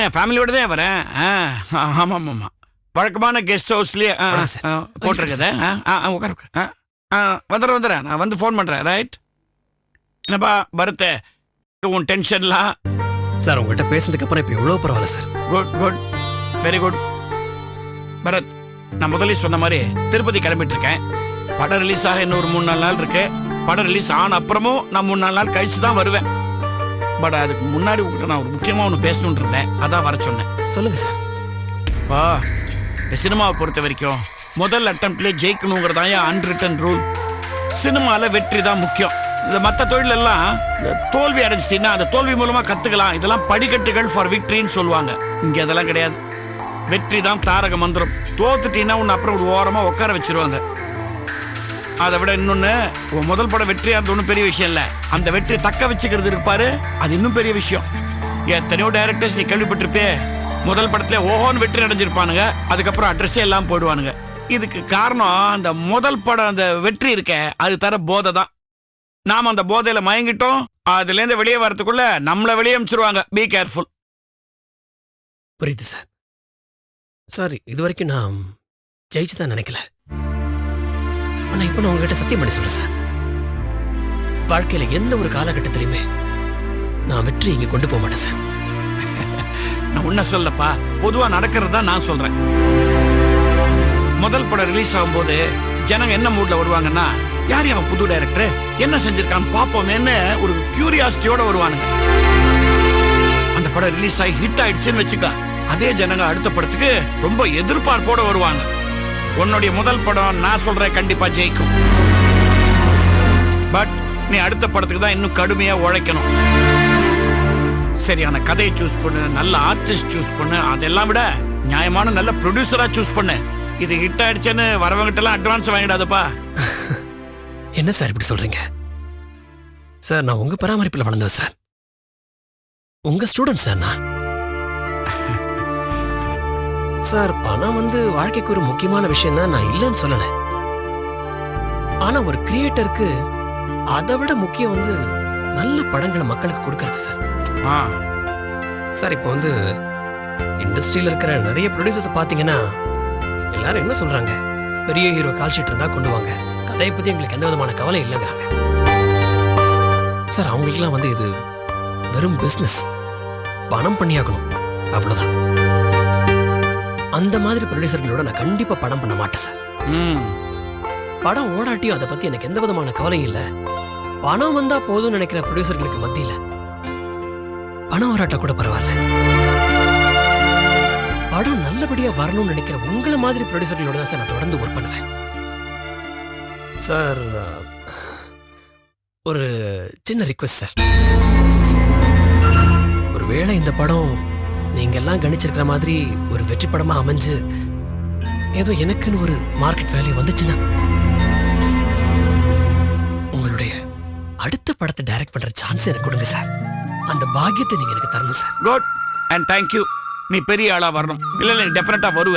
அம்மா என் ஃபேமிலியோட தான் வரேன் ஆ ஆமாம் ஆமாம் வழக்கமான கெஸ்ட் ஹவுஸ்லேயே. போட்டிருக்குது. ஆ ஆ உட்காரு. ஆ ஆ வந்துடுறேன் வந்துடுறேன். நான் வந்து ஃபோன் பண்ணுறேன் ரைட் என்னப்பா பரத் உன் டென்ஷன்லாம் சார் உங்ககிட்ட பேசுனதுக்கு அப்புறம் இப்போ எவ்வளோ பரவாயில்ல sir. Good good very good Bharath நான் முதல்ல சொன்ன மாதிரி திருப்பதி கிளம்பிட்டு இருக்கேன் படம் ரிலீஸ் ஆக இன்னும் ஒரு மூணு நாலு நாள் இருக்கு. படம் ரிலீஸ் ஆன அப்புறமும் நான் மூணு நாலு நாள் கழிச்சு தான் வருவேன். பட் அதுக்கு முன்னாடி உங்ககிட்ட நான் ஒரு முக்கியமாக ஒன்று பேசணும்னு இருந்தேன். அதான் வர சொன்னேன். சொல்லுங்க சார். பா இந்த சினிமாவை பொறுத்த வரைக்கும் முதல் அட்டம்ப்ட்லேயே ஜெயிக்கணுங்கிறதான் என் அன்ரிட்டன் ரூல் சினிமாவில் வெற்றி தான் முக்கியம். இந்த மற்ற தொழில் எல்லாம் இந்த தோல்வி அடைஞ்சிட்டீங்கன்னா அந்த தோல்வி மூலமா கத்துக்கலாம். இதெல்லாம் படிக்கட்டுகள் ஃபார் விக்டரின்னு சொல்லுவாங்க. இங்க அதெல்லாம் கிடையாது. வெற்றி தான் தாரக மந்திரம். தோத்துட்டீங்கன்னா உன்னை அப்புறம் ஒரு ஓரமா உட்கார வச்சிருவாங்க. அதை விட இன்னொன்னு உன் முதல் படம் வெற்றியா இருந்த ஒன்றும் பெரிய விஷயம் இல்லை. அந்த வெற்றி தக்க வச்சுக்கிறது இருப்பாரு அது இன்னும் பெரிய விஷயம். எத்தனையோ டைரக்டர்ஸ் நீ கேள்விப்பட்டிருப்பே முதல் படத்துல ஓஹோன்னு வெற்றி அடைஞ்சிருப்பானுங்க அதுக்கப்புறம் அட்ரஸே எல்லாம் போயிடுவானுங்க. இதுக்கு காரணம் அந்த முதல் படம் அந்த வெற்றி இருக்க அது தர போதை தான். நாம அந்த போதையில மயங்கிட்டோம் அதுல இருந்து வெளியே வரதுக்குள்ள நம்மளை வெளியே அமிச்சிருவாங்க. பி கேர்ஃபுல் புரியுது சார் சார் இது வரைக்கும் நான் ஜெயிச்சு தான் நினைக்கல. ஆனா இப்ப நான் உங்ககிட்ட சத்தியம் பண்ணி சொல்றேன் சார். வாழ்க்கையில எந்த ஒரு காலகட்டத்திலையுமே நான் வெற்றி இங்க கொண்டு போக மாட்டேன் சார். நான் உன்ன சொல்லப்பா. பொதுவா நடக்கிறது தான் நான் சொல்றேன். முதல் படம் ரிலீஸ் ஆகும்போது ஜனங்க என்ன மூட்ல வருவாங்கன்னா யார் அவன் புது டைரக்டர் என்ன செஞ்சிருக்கான்? பார்ப்போமேன்னு ஒரு கியூரியாசிட்டியோட வருவானுங்க. அந்த படம் ரிலீஸ் ஆகி ஹிட் ஆயிடுச்சுன்னு வச்சுக்க அதே ஜனங்க அடுத்த படத்துக்கு ரொம்ப எதிர்பார்ப்போட வருவாங்க. உன்னுடைய முதல் படம் நான் சொல்றேன் கண்டிப்பா ஜெயிக்கும். பட் நீ அடுத்த படத்துக்கு தான் இன்னும் கடுமையா உழைக்கணும். சரியான கதையை சூஸ் பண்ணு நல்ல ஆர்டிஸ்ட் சூஸ் பண்ணு அதெல்லாம் விட நியாயமான நல்ல ப்ரொடியூசரா சூஸ் பண்ணு. இது ஹிட் ஆயிடுச்சுன்னு வரவங்கிட்ட எல்லாம் அட்வான்ஸ் வாங்கிடாதப்பா. என்ன சார் இப்படி சொல்றீங்க? சார் நான் உங்க பராமரிப்பில் வளர்ந்தேன் சார் உங்க ஸ்டூடெண்ட் சார் நான். சார் பணம் வந்து வாழ்க்கைக்கு ஒரு முக்கியமான விஷயம் தான் நான் இல்லைன்னு சொல்லல. ஆனா ஒரு கிரியேட்டருக்கு அதை விட முக்கியம் வந்து நல்ல படங்களை மக்களுக்கு கொடுக்கறது சார். ஆ, சார் இப்போ வந்து இண்டஸ்ட்ரியில இருக்கிற நிறைய ப்ரொடியூசர்ஸ் பாத்தீங்கன்னா எல்லாரும் என்ன சொல்றாங்க? பெரிய ஹீரோ கால் ஷீட் இருந்தா கொண்டு வாங்க. கதையை பத்தி எங்களுக்கு எந்த விதமான கவலை இல்லைங்கிறாங்க. சார் அவங்களுக்குலாம் வந்து இது வெறும் பிசினஸ் பணம் பண்ணியாகணும். அவ்வளவுதான். அந்த மாதிரி ப்ரொடியூசர்களோட நான் கண்டிப்பா படம் பண்ண மாட்டேன் சார். ம், படம் ஓடாட்டியும் அதை பத்தி எனக்கு எந்த விதமான கவலையும் இல்ல. பணம் வந்தா போதும்னு நினைக்கிற ப்ரொடியூசர்களுக்கு மத்தியில பணம் வராட்டா கூட பரவாயில்ல. படம் நல்லபடியா வரணும்னு நினைக்கிற உங்களை மாதிரி ப்ரொடியூசர்களோட தான் சார் நான் தொடர்ந்து ஒர்க் பண்ணுவேன். சார் ஒரு சின்ன ரிக்வெஸ்ட் சார். ஒருவேளை இந்த படம் நீங்க எல்லாம் கணிச்சிருக்கிற மாதிரி ஒரு வெற்றி படமா அமைஞ்சு ஏதோ எனக்குன்னு ஒரு மார்க்கெட் வேல்யூ வந்துச்சுன்னா. உங்களுடைய அடுத்த படத்தை டைரக்ட் பண்ற சான்ஸ் எனக்கு கொடுங்க சார் அந்த பாக்கியத்தை நீங்க எனக்கு தரணும் சார் குட் அண்ட் தேங்க்யூ நீ பெரிய ஆளா வரணும். இல்ல இல்ல, நீ டெஃபினட்டா வருவ.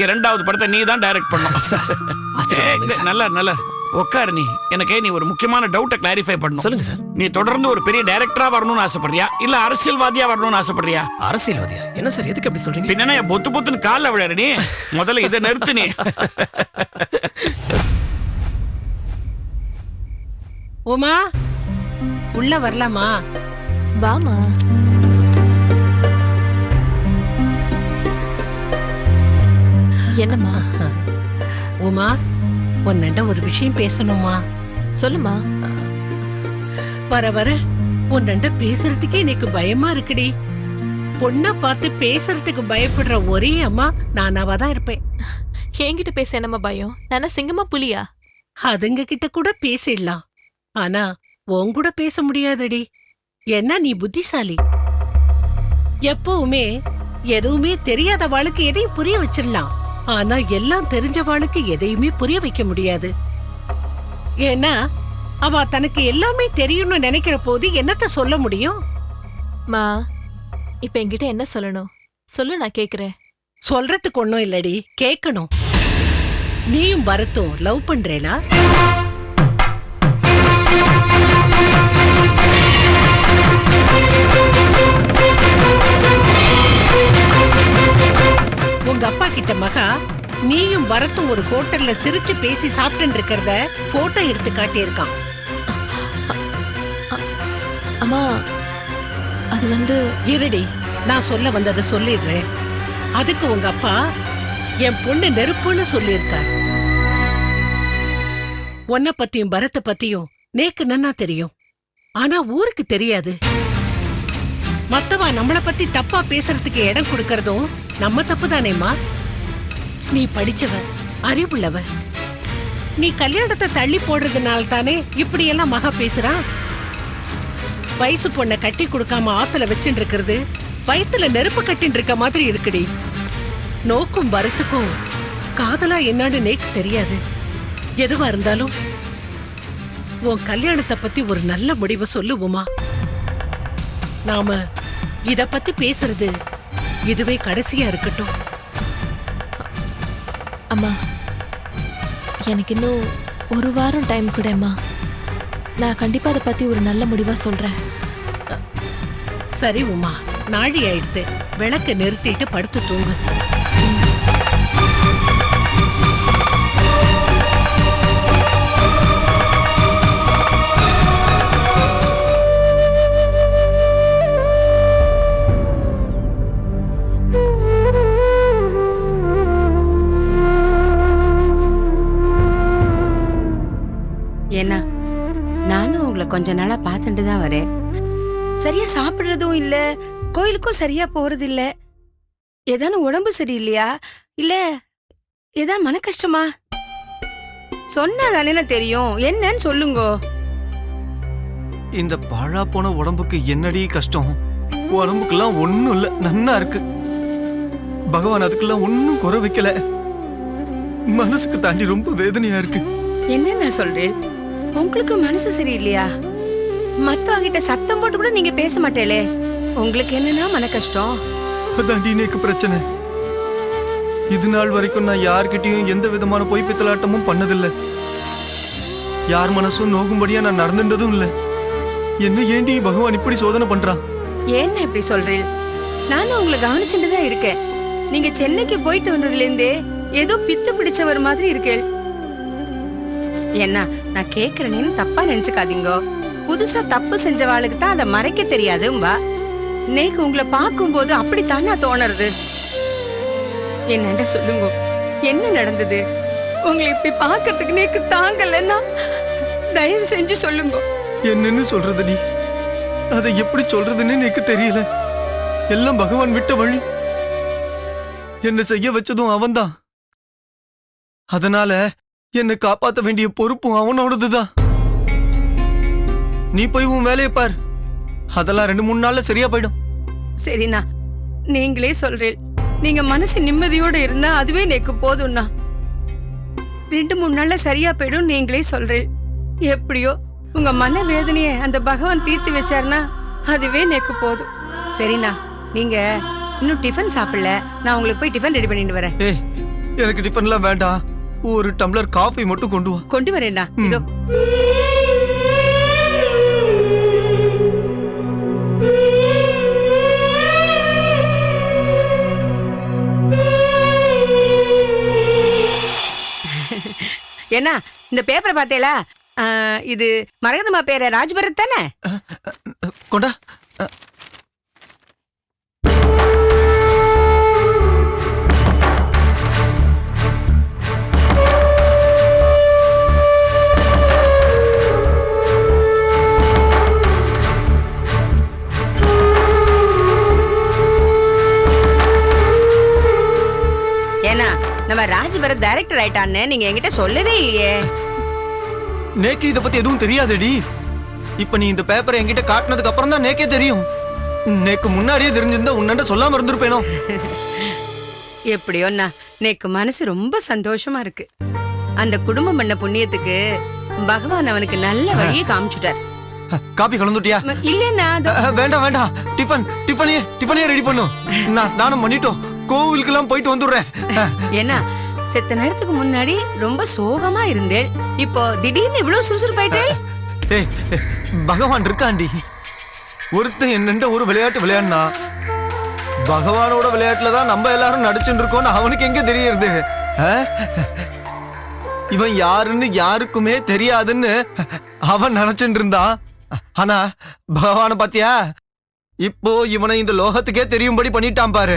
என் ரெண்டாவது படத்தை நீ தான் டைரக்ட் பண்ணணும் சார். நல்ல நல்ல. உட்காரு நீ. எனக்கு நீ ஒரு முக்கியமான டவுட்டை கிளாரிஃபை பண்ணணும். சொல்லுங்க சார். நீ தொடர்ந்து ஒரு பெரிய டைரக்டரா வரணும்னு ஆசைப்படுறியா? இல்ல அரசியல்வாதியா வரணும்னு ஆசைப்படுறியா? அரசியல்வாதியா? என்ன சார் எதுக்கு அப்படி சொல்றீங்க? பின்ன என்ன பொத்து பொத்துன்னு கால்ல விழற நீ? முதல்ல இதை நிறுத்து நீ. உமா உள்ள வரலாமா? வாமா. என்னம்மா? உமா உன்னண்ட ஒரு விஷயம் பேசணுமா? சொல்லுமா. வர வர உன்னண்ட பேசுறதுக்கே எனக்கு பயமா இருக்குடி. பொண்ண பார்த்து பேசுறதுக்கு பயப்படுற ஒரே அம்மா நானாவா தான் இருப்பேன். என்கிட்ட பேச என்னம்மா பயம்? நானா சிங்கமா புலியா? அதுங்க கிட்ட கூட பேசிடலாம். ஆனா உன் கூட பேச முடியாதடி. என்ன நீ புத்திசாலி? எப்பவுமே எதுவுமே தெரியாத வாளுக்கு எதையும் புரிய வச்சிடலாம். ஆனா எல்லாம் தெரிஞ்ச வாளுக்கு எதையுமே புரிய வைக்க முடியாது. ஏன்னா அவ தனக்கு எல்லாமே தெரியும்னு நினைக்கிற போது என்னத்த சொல்ல முடியும்? மா இப்ப என்கிட்ட என்ன சொல்லணும்? சொல்லு நான் கேக்குறேன். சொல்றதுக்கு ஒண்ணும் இல்லடி கேட்கணும் நீயும் பரத்தும் லவ் பண்றேலா ஒருத்தன் ஒரு ஹோட்டல்ல சிரிச்சு பேசி சாப்பிட்டு இருக்கிறத போட்டோ எடுத்து காட்டியிருக்கான். அம்மா அது வந்து இருடி நான் சொல்ல வந்ததை சொல்லிடுறேன். அதுக்கு உங்க அப்பா என் பொண்ணு நெருப்புன்னு சொல்லியிருக்கார். உன்னை பத்தியும் பரத்தை பத்தியும் நேக்கு நன்னா தெரியும். ஆனா ஊருக்கு தெரியாது. மத்தவா நம்மள பத்தி தப்பா பேசுறதுக்கு இடம் கொடுக்கறதும் நம்ம தப்பு தானேம்மா நீ படிச்சவ அறிவுள்ளவ. நீ கல்யாணத்தை தள்ளி போடுறதுனால தானே இப்படியெல்லாம் மகா பேசுறா? வயசு பொண்ணை கட்டி கொடுக்காம ஆத்துல வச்சுட்டு இருக்கிறது வயித்துல நெருப்பு கட்டின்னு இருக்க மாதிரி இருக்குடி. நோக்கும் வரத்துக்கும் காதலா என்னன்னு நேக்கு தெரியாது. எதுவா இருந்தாலும் உன் கல்யாணத்தை பத்தி ஒரு நல்ல முடிவை சொல்லுவோமா? நாம இத பத்தி பேசுறது இதுவே கடைசியா இருக்கட்டும். அம்மா எனக்கு இன்னும் ஒரு வாரம் டைம் கூடம்மா நான் கண்டிப்பா அதை பத்தி ஒரு நல்ல முடிவா சொல்றேன். சரி உமா நாழி ஆயிடுத்து. விளக்க நிறுத்திட்டு படுத்து தூங்கு. ஏன்னா நானும் உங்களை கொஞ்ச நாளா பார்த்துட்டு தான் வரேன். சரியா சாப்பிடுறதும் இல்ல கோயிலுக்கும் சரியா போறது இல்ல. ஏதானும் உடம்பு சரியில்லையா? இல்ல ஏதான் மன கஷ்டமா? சொன்னா தானே தெரியும். என்னன்னு சொல்லுங்கோ. இந்த பாழா போன உடம்புக்கு என்னடி கஷ்டம்? உடம்புக்கெல்லாம் ஒண்ணும் இல்ல நன்னா இருக்கு. பகவான் அதுக்கெல்லாம் ஒண்ணும் குறை வைக்கல. மனசுக்கு தாண்டி ரொம்ப வேதனையா இருக்கு. என்னென்ன சொல்றேன்? உங்களுக்கு மனசு சரியில்லையா? மத்தவங்கிட்ட சத்தம் போட்டு கூட நீங்க பேச மாட்டேளே. உங்களுக்கு என்னன்னா மன கஷ்டம்? எனக்கு பிரச்சனை. இது நாள் வரைக்கும் நான் யார்கிட்டயும் எந்த விதமான பொய் பித்தலாட்டமும் பண்ணதில்ல. யார் மனசும் நோகும்படியா நான் நடந்துட்டதும் இல்ல. என்ன ஏண்டி பகவான் இப்படி சோதனை பண்றான்? ஏன் இப்படி சொல்றீள். நானும் உங்களை கவனிச்சுட்டு தான் இருக்கேன். நீங்க சென்னைக்கு போயிட்டு வந்ததுல இருந்தே ஏதோ பித்து பிடிச்சவர் மாதிரி இருக்கேள். என்ன நான் கேக்குறேன்னு தப்பா நினைச்சுக்காதீங்க. புதுசா தப்பு செஞ்சவாளுக்கு தான் அதை மறைக்க தெரியாதும்பா நேக்கு உங்களை பார்க்கும்போது அப்படித்தானே தோணுறது? என்னண்ட சொல்லுங்க. என்ன நடந்தது? உங்களை இப்படி பார்க்கறதுக்கு நேக்கு தாங்கலன்னா தயவு செஞ்சு சொல்லுங்க. என்னன்னு சொல்றது நீ? அதை எப்படி சொல்றதுன்னு எனக்கு தெரியல. எல்லாம் பகவான் விட்ட வழி. என்ன செய்ய வச்சதும் அவன்தான். அதனால என்னை காப்பாத்த வேண்டிய பொறுப்பும் அவனோடதுதான். நீ போய் உன் வேலையை பார். அதெல்லாம் ரெண்டு மூணு நாள்ல சரியா போயிடும். சரிண்ணா. நீங்களே சொல்றீள். நீங்க மனசு நிம்மதியோட இருந்தா அதுவே நேக்கு போதும்ண்ணா. ரெண்டு மூணு நாள்ல சரியா போயிடும் நீங்களே சொல்றீள். எப்படியோ உங்க மன வேதனைய அந்த பகவான் தீர்த்து வச்சாருன்னா அதுவே நேக்கு போதும். சரிண்ணா. நீங்க இன்னும் டிஃபன் சாப்பிடல. நான் உங்களுக்கு போய் டிஃபன் ரெடி பண்ணிட்டு வரேன். ஏய் எனக்கு டிஃபன்லாம் வேண்டாம். ஒரு டம்ளர் காஃபி மட்டும் கொண்டு வா. கொண்டு வரேன்டா இதோ. என்ன இந்த பேப்பரை பார்த்தேளா ஆ, இது மரகதமா பேர ராஜ்பரத் தானே? கொண்டா. ராஜ்பரத் டைரக்டர் ஆயிட்டான்னு நீங்க என்கிட்ட சொல்லவே இல்லையே. நேக்கு இத பத்தி எதுவும் தெரியாதடி. இப்ப நீ இந்த பேப்பரை என்கிட்ட காட்டினதுக்கு அப்புறம் தான் நேக்கே தெரியும். நேக்கு முன்னாடியே தெரிஞ்சிருந்தா உன்னண்ட சொல்லாம இருந்திருப்பேனோ. எப்படியோண்ணா நேக்கு மனசு ரொம்ப சந்தோஷமா இருக்கு. அந்த குடும்பம் பண்ண புண்ணியத்துக்கு பகவான் அவனுக்கு நல்ல வழியை காமிச்சுட்டார். காபி கலந்துட்டியா? இல்லைன்னா வேண்டாம் வேண்டாம். டிஃபன் டிஃபனே டிஃபனே ரெடி பண்ணும் நான் ஸ்நானம் பண்ணிட்டோம். கோவிலுக்கெல்லாம் போயிட்டு வந்துடுறேன். ஏன்னா செத்த நேரத்துக்கு முன்னாடி ரொம்ப சோகமா இருந்தேள். இப்போ திடீர்னு இவ்வளவு சுறுசுறுப்பாயிட்டேள்? ஏய் பகவான் இருக்காண்டி. ஒருத்தன் என்னண்ட ஒரு விளையாட்டு விளையாடினா பகவானோட விளையாட்டுல தான் நம்ம எல்லாரும் நடிச்சுட்டு இருக்கோம்னு அவனுக்கு எங்க தெரியறது? இவன் யாருன்னு யாருக்குமே தெரியாதுன்னு அவன் நினைச்சுட்டு இருந்தான் ஆனா பகவான பாத்தியா இப்போ இவனை இந்த லோகத்துக்கே தெரியும்படி பண்ணிட்டான் பாரு.